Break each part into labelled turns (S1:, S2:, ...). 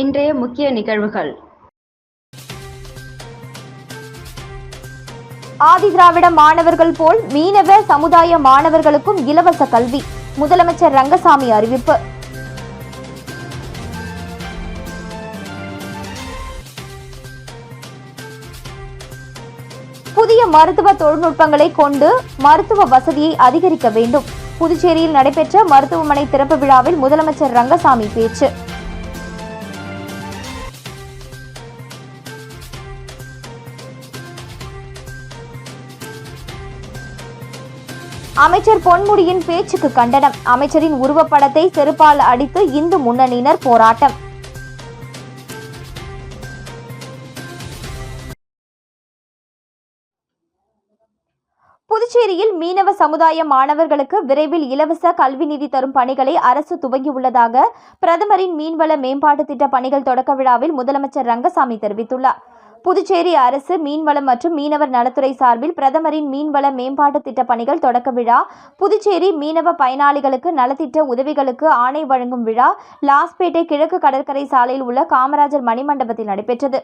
S1: இன்றைய முக்கிய நிகழ்வுகள் ஆதிதிராவிட மாணவர்கள் போல் மீனவ சமுதாய மாணவர்களுக்கும் இலவச கல்வி முதலமைச்சர் ரங்கசாமி அறிவிப்பு புதிய மருத்துவ தொழில்நுட்பங்களை கொண்டு மருத்துவ வசதியை அதிகரிக்க வேண்டும் புதுச்சேரியில் நடைபெற்ற மருத்துவமனை திறப்பு விழாவில் முதலமைச்சர் ரங்கசாமி பேச்சு அமைச்சர் பொன்முடியின் பேச்சுக்கு கண்டனம் அமைச்சரின் உருவப்படத்தை செருப்பால் அடித்து இந்து முன்னணியினர் போராட்டம் புதுச்சேரியில் மீனவ சமுதாய மாணவர்களுக்கு விரைவில் இலவச கல்வி நிதி தரும் பணிகளை அரசு துவங்கியுள்ளதாக பிரதமரின் மீன்வள மேம்பாட்டு திட்ட பணிகள் தொடக்க விழாவில் முதலமைச்சர் ரங்கசாமி தெரிவித்துள்ளார் புதுச்சேரி அரசு மீன்வளம் மற்றும் மீனவர் நலத்துறை சார்பில் பிரதமரின் மீன்வள மேம்பாட்டு திட்ட பணிகள் தொடக்க விழா புதுச்சேரி மீனவ பயனாளிகளுக்கு நலத்திட்ட உதவிகளுக்கு ஆணை வழங்கும் விழா லாஸ்பேட்டை கிழக்கு கடற்கரை சாலையில் உள்ள காமராஜர் மணிமண்டபத்தில் நடைபெற்றது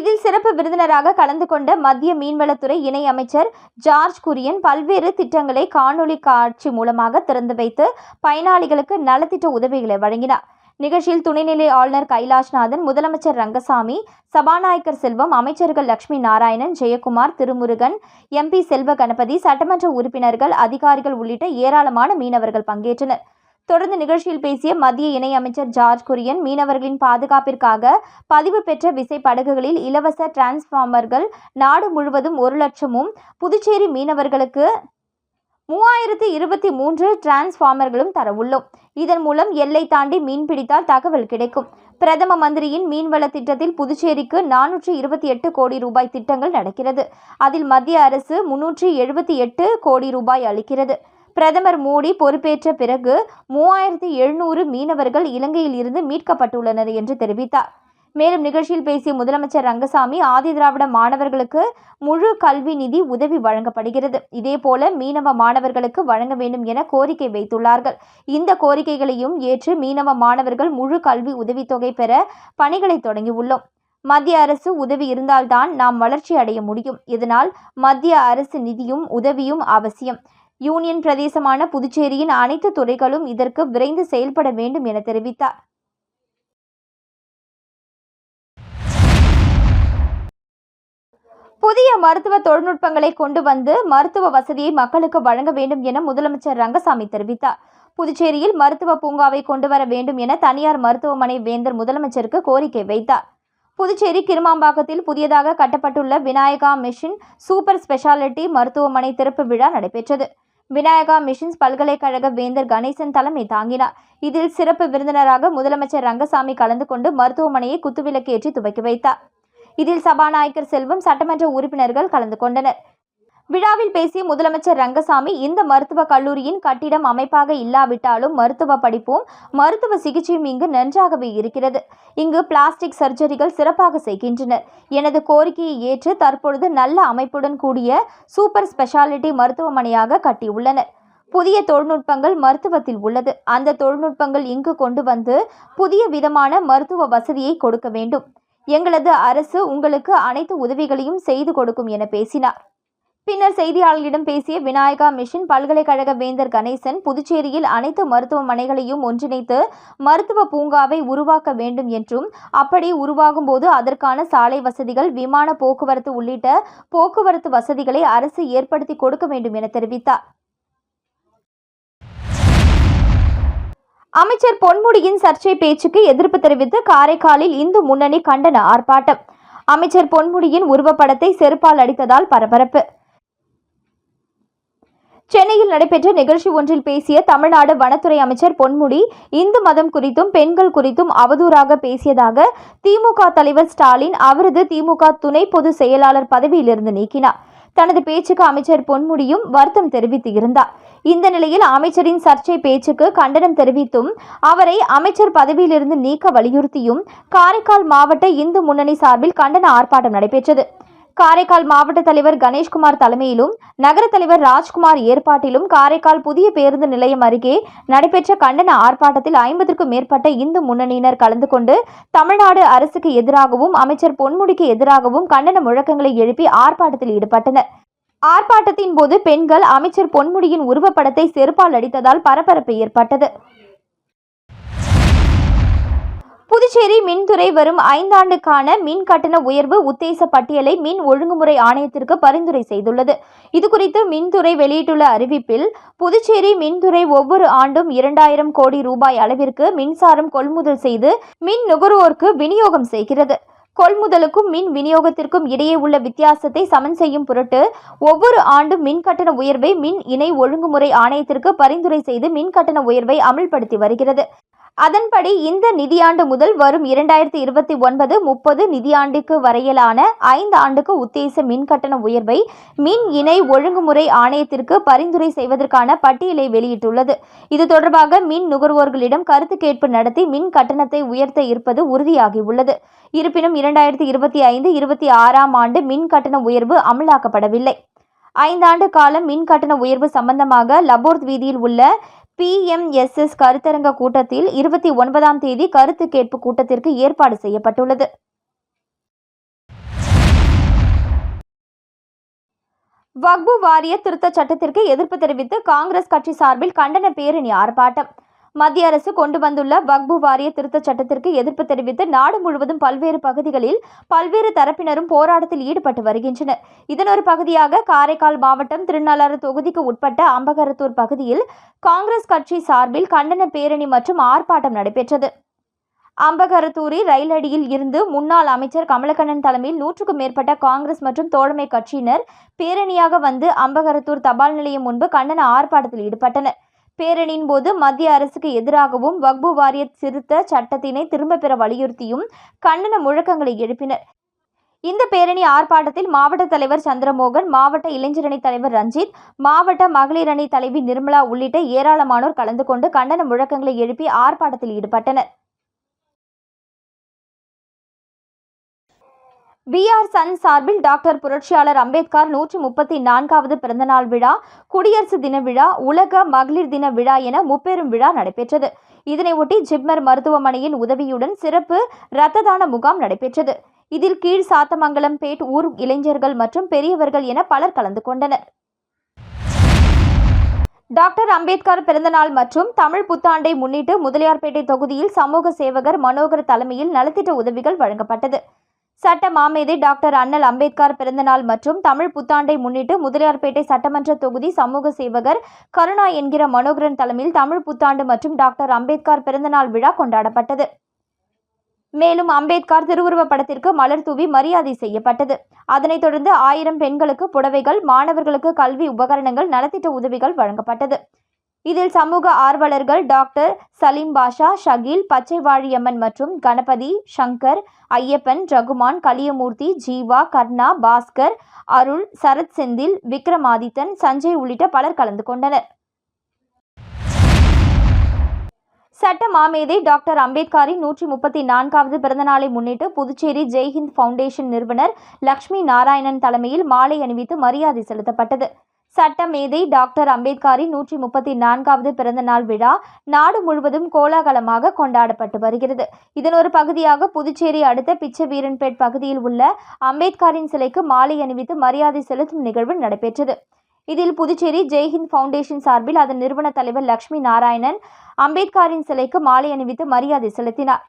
S1: இதில் சிறப்பு விருந்தினராக கலந்து கொண்ட மத்திய மீன்வளத்துறை இணை அமைச்சர் ஜார்ஜ் குரியன் பல்வேறு திட்டங்களை காணொலி காட்சி மூலமாக திறந்து வைத்து பயனாளிகளுக்கு நலத்திட்ட உதவிகளை வழங்கினார் நிகழ்ச்சியில் துணைநிலை ஆளுநர் கைலாஷ்நாதன் முதலமைச்சர் ரங்கசாமி சபாநாயகர் செல்வம் அமைச்சர்கள் லட்சுமி நாராயணன் ஜெயக்குமார் திருமுருகன் எம்பி செல்வ கணபதி சட்டமன்ற உறுப்பினர்கள் அதிகாரிகள் உள்ளிட்ட ஏராளமான மீனவர்கள் பங்கேற்றனர் தொடர்ந்து நிகழ்ச்சியில் பேசிய மத்திய இணையமைச்சர் ஜார்ஜ் குரியன் மீனவர்களின் பாதுகாப்பிற்காக பதிவு பெற்ற விசை படகுகளில் இலவச டிரான்ஸ்ஃபார்மர்கள் நாடு முழுவதும் ஒரு லட்சமும் புதுச்சேரி மீனவர்களுக்கு மூவாயிரத்தி இருபத்தி மூன்று டிரான்ஸ்ஃபார்மர்களும் தரவுள்ளோம் இதன் மூலம் எல்லை தாண்டி மீன் பிடித்தால் தகவல் கிடைக்கும் பிரதம மந்திரியின் மீன்வள திட்டத்தில் புதுச்சேரிக்கு நானூற்றி இருபத்தி எட்டு கோடி ரூபாய் திட்டங்கள் நடக்கிறது அதில் மத்திய அரசு முன்னூற்றி எழுபத்தி எட்டு கோடி ரூபாய் அளிக்கிறது பிரதமர் மோடி பொறுப்பேற்ற பிறகு மூவாயிரத்தி எழுநூறு மீனவர்கள் இலங்கையில் இருந்து மீட்கப்பட்டுள்ளனர் என்று தெரிவித்தார் மேலும் நிகழ்ச்சியில் பேசிய முதலமைச்சர் ரங்கசாமி ஆதிதிராவிட மாணவர்களுக்கு முழு கல்வி நிதி உதவி வழங்கப்படுகிறது இதேபோல மீனவ மாணவர்களுக்கு வழங்க வேண்டும் என கோரிக்கை வைத்துள்ளார்கள் இந்த கோரிக்கைகளையும் ஏற்று மீனவ மாணவர்கள் முழு கல்வி உதவித்தொகை பெற பணிகளை தொடங்கியுள்ளோம் மத்திய அரசு உதவி இருந்தால்தான் நாம் வளர்ச்சி அடைய முடியும் இதனால் மத்திய அரசு நிதியும் உதவியும் அவசியம் யூனியன் பிரதேசமான புதுச்சேரியின் அனைத்து துறைகளும் இதற்கு விரைந்து செயல்பட வேண்டும் என தெரிவித்தார் புதிய மருத்துவ தொழில்நுட்பங்களை கொண்டு வந்து மருத்துவ வசதியை மக்களுக்கு வழங்க வேண்டும் என முதலமைச்சர் ரங்கசாமி தெரிவித்தார் புதுச்சேரியில் மருத்துவ பூங்காவை கொண்டு வர வேண்டும் என தனியார் மருத்துவமனை வேந்தர் முதலமைச்சருக்கு கோரிக்கை வைத்தார் புதுச்சேரி கிருமாம்பாக்கத்தில் புதியதாக கட்டப்பட்டுள்ள விநாயகா மிஷின் சூப்பர் ஸ்பெஷாலிட்டி மருத்துவமனை திறப்பு விழா நடைபெற்றது விநாயகா மிஷின்ஸ் பல்கலைக்கழக வேந்தர் கணேசன் தலைமை தாங்கினார் இதில் சிறப்பு விருந்தினராக முதலமைச்சர் ரங்கசாமி கலந்து கொண்டு மருத்துவமனையை குத்துவிலக்கேற்றி துவக்கி வைத்தார் இதில் சபாநாயகர் செல்வம் சட்டமன்ற உறுப்பினர்கள் கலந்து கொண்டனர் விழாவில் பேசிய முதலமைச்சர் ரங்கசாமி இந்த மருத்துவ கல்லூரியின் கட்டிடம் அமைப்பாக இல்லாவிட்டாலும் மருத்துவ படிப்பும் மருத்துவ சிகிச்சையும் இங்கு நன்றாகவே இருக்கிறது இங்கு பிளாஸ்டிக் சர்ஜரிகள் சிறப்பாக செய்கின்றனர் எனது கோரிக்கையை ஏற்று தற்பொழுது நல்ல அமைப்புடன் கூடிய சூப்பர் ஸ்பெஷாலிட்டி மருத்துவமனையாக கட்டியுள்ளனர் புதிய தொழில்நுட்பங்கள் மருத்துவத்தில் உள்ளது அந்த தொழில்நுட்பங்கள் இங்கு கொண்டு வந்து புதிய விதமான மருத்துவ வசதியை கொடுக்க வேண்டும் எங்களது அரசு உங்களுக்கு அனைத்து உதவிகளையும் செய்து கொடுக்கும் என பேசினார் பின்னர் செய்தியாளர்களிடம் பேசிய விநாயகா மிஷன் பல்கலைக்கழக வேந்தர் கணேசன் புதுச்சேரியில் அனைத்து மருத்துவமனைகளையும் ஒன்றிணைத்து மருத்துவ பூங்காவை உருவாக்க வேண்டும் என்றும் அப்படி உருவாகும் போது அதற்கான சாலை வசதிகள் விமான போக்குவரத்து உள்ளிட்ட போக்குவரத்து வசதிகளை அரசு ஏற்படுத்தி கொடுக்க வேண்டும் என தெரிவித்தார் அமைச்சர் பொன்முடியின் சர்ச்சை பேச்சுக்கு எதிர்ப்பு தெரிவித்து காரைக்காலில் இந்து முன்னணி கண்டன ஆர்ப்பாட்டம் அமைச்சர் பொன்முடியின் உருவப்படத்தை செருப்பால் அடித்ததால் பரபரப்பு சென்னையில் நடைபெற்ற நிகழ்ச்சி ஒன்றில் பேசிய தமிழ்நாடு வனத்துறை அமைச்சர் பொன்முடி இந்து மதம் குறித்தும் பெண்கள் குறித்தும் அவதூறாக பேசியதாக திமுக தலைவர் ஸ்டாலின் அவரது திமுக துணை பொதுச் செயலாளர் பதவியிலிருந்து நீக்கினார் தனது பேச்சுக்கு அமைச்சர் பொன்முடியும் வருத்தம் தெரிவித்து இருந்தார் இந்த நிலையில் அமைச்சரின் சர்ச்சை பேச்சுக்கு கண்டனம் தெரிவித்தும் அவரை அமைச்சர் பதவியிலிருந்து நீக்க வலியுறுத்தியும் காரைக்கால் மாவட்ட இந்து முன்னணி சார்பில் கண்டன ஆர்ப்பாட்டம் நடைபெற்றது காரைக்கால் மாவட்ட தலைவர் கணேஷ்குமார் தலைமையிலும் நகர தலைவர் ராஜ்குமார் ஏற்பாட்டிலும் காரைக்கால் புதிய பேருந்து நிலையம் அருகே நடைபெற்ற கண்டன ஆர்ப்பாட்டத்தில் ஐம்பதற்கும் மேற்பட்ட இந்து முன்னணியினர் கலந்து கொண்டு தமிழ்நாடு அரசுக்கு எதிராகவும் அமைச்சர் பொன்முடிக்கு எதிராகவும் கண்டன முழக்கங்களை எழுப்பி ஆர்ப்பாட்டத்தில் ஈடுபட்டனர் ஆர்ப்பாட்டத்தின் போது பெண்கள் அமைச்சர் பொன்முடியின் உருவப்படத்தை செருப்பால் அடித்ததால் பரபரப்பு ஏற்பட்டது புதுச்சேரி மின்துறை வரும் ஐந்தாண்டுக்கான மின் கட்டண உயர்வு உத்தேச பட்டியலை மின் ஒழுங்குமுறை ஆணையத்திற்கு பரிந்துரை செய்துள்ளது இதுகுறித்து மின்துறை வெளியிட்டுள்ள அறிவிப்பில் புதுச்சேரி மின்துறை ஒவ்வொரு ஆண்டும் இரண்டாயிரம் கோடி ரூபாய் அளவிற்கு மின்சாரம் கொள்முதல் செய்து மின் நுகர்வோருக்கு விநியோகம் செய்கிறது கொள்முதலுக்கும் மின் விநியோகத்திற்கும் இடையே உள்ள வித்தியாசத்தை சமன் செய்யும் பொருட்டு ஒவ்வொரு ஆண்டும் மின் கட்டண உயர்வை மின் இணை ஒழுங்குமுறை ஆணையத்திற்கு பரிந்துரை செய்து மின் கட்டண உயர்வை அமல்படுத்தி வருகிறது அதன்படி இந்த நிதியாண்டு முதல் வரும் இரண்டாயிரத்தி இருபத்தி ஒன்பது முப்பது நிதியாண்டுக்கு வரையிலான ஐந்து ஆண்டுக்கு உத்தேச மின் கட்டண உயர்வை மின் இணை ஒழுங்குமுறை ஆணையத்திற்கு பரிந்துரை செய்வதற்கான பட்டியலை வெளியிட்டுள்ளது இது தொடர்பாக மின் நுகர்வோர்களிடம் கருத்து கேட்பு நடத்தி மின் கட்டணத்தை உயர்த்த இருப்பது உறுதியாகியுள்ளது இருப்பினும் இரண்டாயிரத்தி இருபத்தி ஐந்து இருபத்தி ஆறாம் ஆண்டு மின் கட்டண உயர்வு அமலாக்கப்படவில்லை ஐந்தாண்டு காலம் மின் கட்டண உயர்வு சம்பந்தமாக லபோர்த் வீதியில் உள்ள பிஎம்எஸ்எஸ் கருத்தரங்க கூட்டத்தில் இருபத்தி ஒன்பதாம் தேதி கருத்து கேட்பு கூட்டத்திற்கு ஏற்பாடு செய்யப்பட்டுள்ளது வக்பு வாரிய திருத்த சட்டத்திற்கு எதிர்ப்பு தெரிவித்து காங்கிரஸ் கட்சி சார்பில் கண்டன பேரணி ஆர்ப்பாட்டம் மத்திய அரசு கொண்டு வந்துள்ள வக்பு வாரிய திருத்தச் சட்டத்திற்கு எதிர்ப்பு தெரிவித்து நாடு முழுவதும் பல்வேறு பகுதிகளில் பல்வேறு தரப்பினரும் போராட்டத்தில் ஈடுபட்டு வருகின்றனர் இதன் ஒரு பகுதியாக காரைக்கால் மாவட்டம் திருநள்ளாறு தொகுதிக்கு உட்பட்ட அம்பகரத்தூர் பகுதியில் காங்கிரஸ் கட்சி சார்பில் கண்டன பேரணி மற்றும் ஆர்ப்பாட்டம் நடைபெற்றது அம்பகரத்தூரி ரயில் அடியில் இருந்து முன்னாள் அமைச்சர் கமலக்கண்ணன் தலைமையில் நூற்றுக்கும் மேற்பட்ட காங்கிரஸ் மற்றும் தோழமை கட்சியினர் பேரணியாக வந்து அம்பகரத்தூர் தபால் நிலையம் முன்பு கண்டன ஆர்ப்பாட்டத்தில் ஈடுபட்டனர் பேரணியின் போது மத்திய அரசுக்கு எதிராகவும் வக்பு வாரிய திருத்த சட்டத்தினை திரும்ப பெற வலியுறுத்தியும் கண்டன முழக்கங்களை எழுப்பினர் இந்த பேரணி ஆர்ப்பாட்டத்தில் மாவட்ட தலைவர் சந்திரமோகன் மாவட்ட இளைஞரணி தலைவர் ரஞ்சித் மாவட்ட மகளிர் அணி தலைவி நிர்மலா உள்ளிட்ட ஏராளமானோர் கலந்து கொண்டு கண்டன முழக்கங்களை எழுப்பி ஆர்ப்பாட்டத்தில் ஈடுபட்டனர் பிஆர் சன் சார்பில் டாக்டர் புரட்சியாளர் அம்பேத்கர் நூற்றி முப்பத்தி நான்காவது பிறந்தநாள் விழா குடியரசு தின விழா உலக மகளிர் தின விழா என முப்பெரும் விழா நடைபெற்றது இதனையொட்டி ஜிப்மர் மருத்துவமனையின் உதவியுடன் சிறப்பு இரத்த தான முகாம் நடைபெற்றது இதில் கீழ் சாத்தமங்கலம் பேட் ஊர் இளைஞர்கள் மற்றும் பெரியவர்கள் என பலர் கலந்து கொண்டனர் டாக்டர் அம்பேத்கர் பிறந்தநாள் மற்றும் தமிழ் புத்தாண்டை முன்னிட்டு முதலியார்பேட்டை தொகுதியில் சமூக சேவகர் மனோகர் தலைமையில் நலத்திட்ட உதவிகள் வழங்கப்பட்டது சட்ட மாமேதை டாக்டர் அண்ணல் அம்பேத்கர் பிறந்தநாள் மற்றும் தமிழ் புத்தாண்டை முன்னிட்டு முதலியார்பேட்டை சட்டமன்ற தொகுதி சமூக சேவகர் கருணா என்கிற மனோகரன் தலைமையில் தமிழ் புத்தாண்டு மற்றும் டாக்டர் அம்பேத்கர் பிறந்தநாள் விழா கொண்டாடப்பட்டது மேலும் அம்பேத்கர் திருவுருவ படத்திற்கு மலர் தூவி மரியாதை செய்யப்பட்டது அதனைத் தொடர்ந்து ஆயிரம் பெண்களுக்கு புடவைகள் மாணவர்களுக்கு கல்வி உபகரணங்கள் நலத்திட்ட உதவிகள் வழங்கப்பட்டது இதில் சமூக ஆர்வலர்கள் டாக்டர் சலீம் பாஷா ஷகீல் பச்சைவாழியம்மன் மற்றும் கணபதி சங்கர் ஐயப்பன் ரகுமான் கலியமூர்த்தி ஜீவா கர்ணா பாஸ்கர் அருள் சரத் செந்தில் விக்ரமாதித்தன் சஞ்சய் உள்ளிட்ட பலர் கலந்து கொண்டனர் சட்ட மாமேதை டாக்டர் அம்பேத்கரின் நூற்றி முப்பத்தி நான்காவது பிறந்தநாளை முன்னிட்டு புதுச்சேரி ஜெய்ஹிந்த் ஃபவுண்டேஷன் நிறுவனர் லக்ஷ்மி நாராயணன் தலைமையில் மாலை அணிவித்து மரியாதை செலுத்தப்பட்டது சட்டமேதை டாக்டர் அம்பேத்கரின் நூற்றி முப்பத்தி நான்காவது பிறந்தநாள் விழா நாடு முழுவதும் கோலாகலமாக கொண்டாடப்பட்டு வருகிறது இதன் ஒரு பகுதியாக புதுச்சேரி அடுத்த பிச்சவீரன்பேட் பகுதியில் உள்ள அம்பேத்கரின் சிலைக்கு மாலை அணிவித்து மரியாதை செலுத்தும் நிகழ்வு நடைபெற்றது இதில் புதுச்சேரி ஜெய்ஹிந்த் ஃபவுண்டேஷன் சார்பில் அதன் நிறுவன தலைவர் லட்சுமி நாராயணன் அம்பேத்கரின் சிலைக்கு மாலை அணிவித்து மரியாதை செலுத்தினார்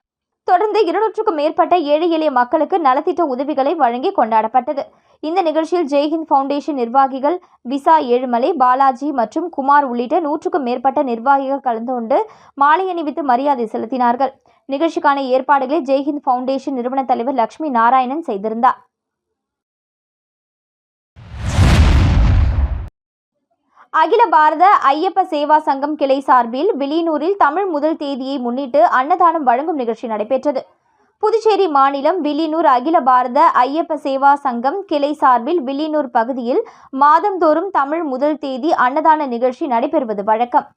S1: தொடர்ந்து இருநூற்றுக்கும் மேற்பட்ட ஏழை எளிய மக்களுக்கு நலத்திட்ட உதவிகளை வழங்கி கொண்டாடப்பட்டது இந்த நிகழ்ச்சியில் ஜெய்ஹிந்த் ஃபவுண்டேஷன் நிர்வாகிகள் விசா ஏழுமலை பாலாஜி மற்றும் குமார் உள்ளிட்ட நூற்றுக்கும் மேற்பட்ட நிர்வாகிகள் கலந்து கொண்டு மாலை அணிவித்து மரியாதை செலுத்தினார்கள் நிகழ்ச்சிக்கான ஏற்பாடுகளை ஜெய்ஹிந்த் ஃபவுண்டேஷன் நிறுவன தலைவர் லட்சுமி நாராயணன் செய்திருந்தார் அகில பாரத ஐயப்ப சேவா சங்கம் கிளை சார்பில் விலியனூரில் தமிழ் முதல் தேதியை முன்னிட்டு அன்னதானம் வழங்கும் நிகழ்ச்சி நடைபெற்றது புதுச்சேரி மாநிலம் வில்லியனூர் அகில பாரத ஐயப்ப சேவா சங்கம் கிளை சார்பில் வில்லியனூர் பகுதியில் மாதந்தோறும் தமிழ் முதல் தேதி அன்னதான நிகழ்ச்சி நடைபெறுவது வழக்கம்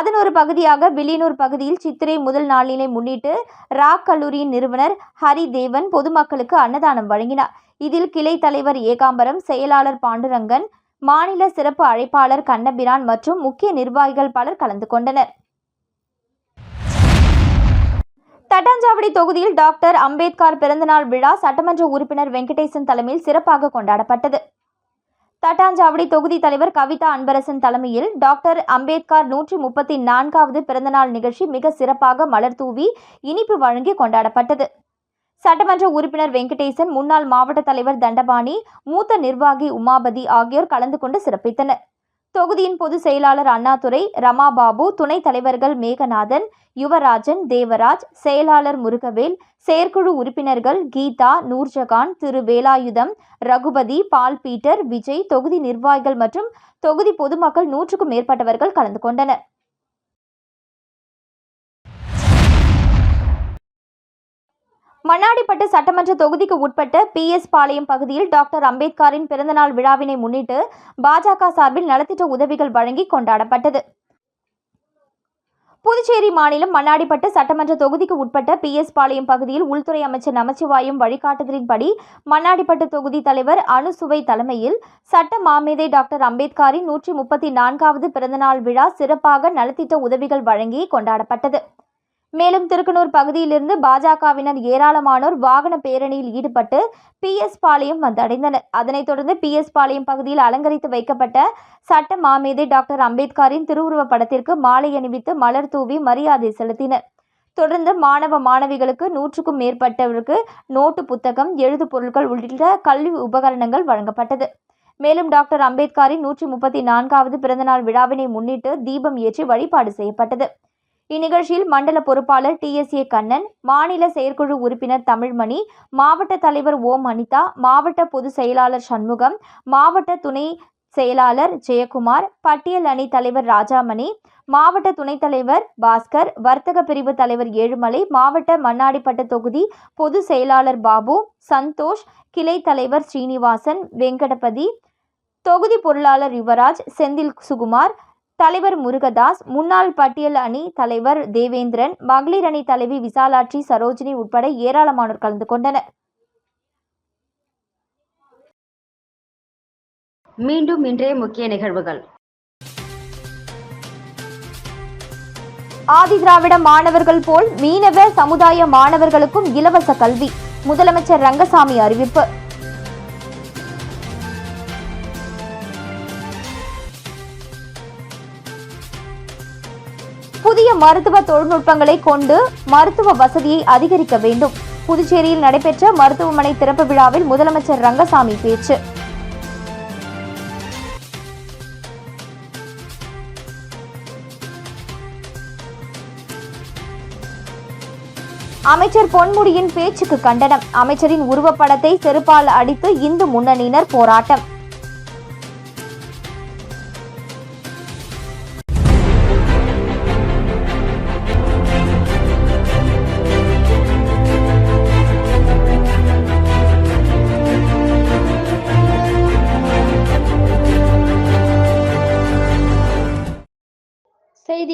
S1: அதன் ஒரு பகுதியாக வில்லியனூர் பகுதியில் சித்திரை முதல் நாளினை முன்னிட்டு ராக் கல்லூரியின் நிறுவனர் ஹரி தேவன் பொதுமக்களுக்கு அன்னதானம் வழங்கினார் இதில் கிளை தலைவர் ஏகாம்பரம் செயலாளர் பாண்டுரங்கன் மாநில சிறப்பு அழைப்பாளர் கண்ணபிரான் மற்றும் முக்கிய நிர்வாகிகள் பலர் கலந்து கொண்டனர் தட்டாஞ்சாவடி தொகுதியில் டாக்டர் அம்பேத்கர் பிறந்தநாள் விழா சட்டமன்ற உறுப்பினர் வெங்கடேசன் தலைமையில் சிறப்பாக கொண்டாடப்பட்டது தட்டாஞ்சாவடி தொகுதி தலைவர் கவிதா அன்பரசன் தலைமையில் டாக்டர் அம்பேத்கர் நூற்றி முப்பத்தி நான்காவது பிறந்தநாள் நிகழ்ச்சி மிக சிறப்பாக மலர் தூவி இனிப்பு வழங்கி கொண்டாடப்பட்டது சட்டமன்ற உறுப்பினர் வெங்கடேசன் முன்னாள் மாவட்ட தலைவர் தண்டபாணி மூத்த நிர்வாகி உமாபதி ஆகியோர் கலந்து கொண்டு சிறப்பித்தனர் தொகுதியின் பொதுச் செயலாளர் அண்ணாதுரை ரமாபாபு துணைத் தலைவர்கள் மேகநாதன் யுவராஜன் தேவராஜ் செயலாளர் முருகவேல் செயற்குழு உறுப்பினர்கள் கீதா நூர்ஜகான் திரு வேலாயுதம் ரகுபதி பால் பீட்டர் விஜய் தொகுதி நிர்வாகிகள் மற்றும் தொகுதி பொதுமக்கள் நூற்றுக்கும் மேற்பட்டவர்கள் கலந்து கொண்டனர் மன்னாடிப்பட்டு சட்டமன்ற தொகுதிக்கு உட்பட்ட பி எஸ் பாளையம் பகுதியில் டாக்டர் அம்பேத்கரின் பிறந்தநாள் விழாவினை முன்னிட்டு பாஜக சார்பில் நலத்திட்ட உதவிகள் வழங்கி கொண்டாடப்பட்டது புதுச்சேரி மாநிலம் மன்னாடிப்பட்டு சட்டமன்ற தொகுதிக்கு உட்பட்ட பி எஸ் பாளையம் பகுதியில் உள்துறை அமைச்சர் நமச்சிவாயம் வழிகாட்டுதலின்படி மண்ணாடிப்பட்டு தொகுதி தலைவர் அனுசுவை தலைமையில் சட்ட மாமேதை டாக்டர் அம்பேத்கரின் நூற்றி முப்பத்தி நான்காவது பிறந்தநாள் விழா சிறப்பாக நலத்திட்ட உதவிகள் வழங்கி கொண்டாடப்பட்டது மேலும் திருக்கனூர் பகுதியிலிருந்து பாஜகவினர் ஏராளமானோர் வாகன பேரணியில் ஈடுபட்டு பி எஸ் பாளையம் வந்தடைந்தனர் அதனைத் தொடர்ந்து பி எஸ் பாளையம் பகுதியில் அலங்கரித்து வைக்கப்பட்ட சட்ட மாமேதை டாக்டர் அம்பேத்கரின் திருவுருவ படத்திற்கு மாலை அணிவித்து மலர் தூவி மரியாதை செலுத்தினர் தொடர்ந்து மாணவ மாணவிகளுக்கு நூற்றுக்கும் மேற்பட்டவருக்கு நோட்டு புத்தகம் எழுது பொருட்கள் உள்ளிட்ட கல்வி உபகரணங்கள் வழங்கப்பட்டது மேலும் டாக்டர் அம்பேத்கரின் நூற்றி முப்பத்தி நான்காவது பிறந்தநாள் விழாவினை முன்னிட்டு தீபம் ஏற்றி வழிபாடு செய்யப்பட்டது இந்நிகழ்ச்சியில் மண்டல பொறுப்பாளர் டி எஸ் ஏ கண்ணன் மாநில செயற்குழு உறுப்பினர் தமிழ்மணி மாவட்ட தலைவர் ஓம் அனிதா மாவட்ட பொதுச் செயலாளர் சண்முகம் மாவட்ட துணை செயலாளர் ஜெயக்குமார் பட்டியல் அணி தலைவர் ராஜாமணி மாவட்ட துணைத் தலைவர் பாஸ்கர் வர்த்தக பிரிவு தலைவர் ஏழுமலை மாவட்ட மண்ணாடிப்பட்ட தொகுதி பொது செயலாளர் பாபு சந்தோஷ் கிளை தலைவர் ஸ்ரீனிவாசன் வெங்கடபதி தொகுதி பொருளாளர் யுவராஜ் செந்தில் சுகுமார் தலைவர் முருகதாஸ் முன்னாள் பட்டியல் அணி தலைவர் தேவேந்திரன் மகளிர் அணி தலைவி விசாலாட்சி சரோஜினி உட்பட ஏராளமானோர் கலந்து கொண்டனர் மீண்டும் இன்றைய முக்கிய நிகழ்வுகள் ஆதிதிராவிட மாணவர்கள் போல் மீனவ சமுதாய மாணவர்களுக்கும் இலவச கல்வி முதலமைச்சர் ரங்கசாமி அறிவிப்பு புதிய மருத்துவ தொழில்நுட்பங்களை கொண்டு மருத்துவ வசதியை அதிகரிக்க வேண்டும் புதுச்சேரியில் நடைபெற்ற மருத்துவமனை திறப்பு விழாவில் முதலமைச்சர் ரங்கசாமி பேச்சு அமைச்சர் பொன்முடியின் பேச்சுக்கு கண்டனம் அமைச்சரின் உருவப்படத்தை செருப்பால் அடித்து இந்து முன்னணியினர் போராட்டம்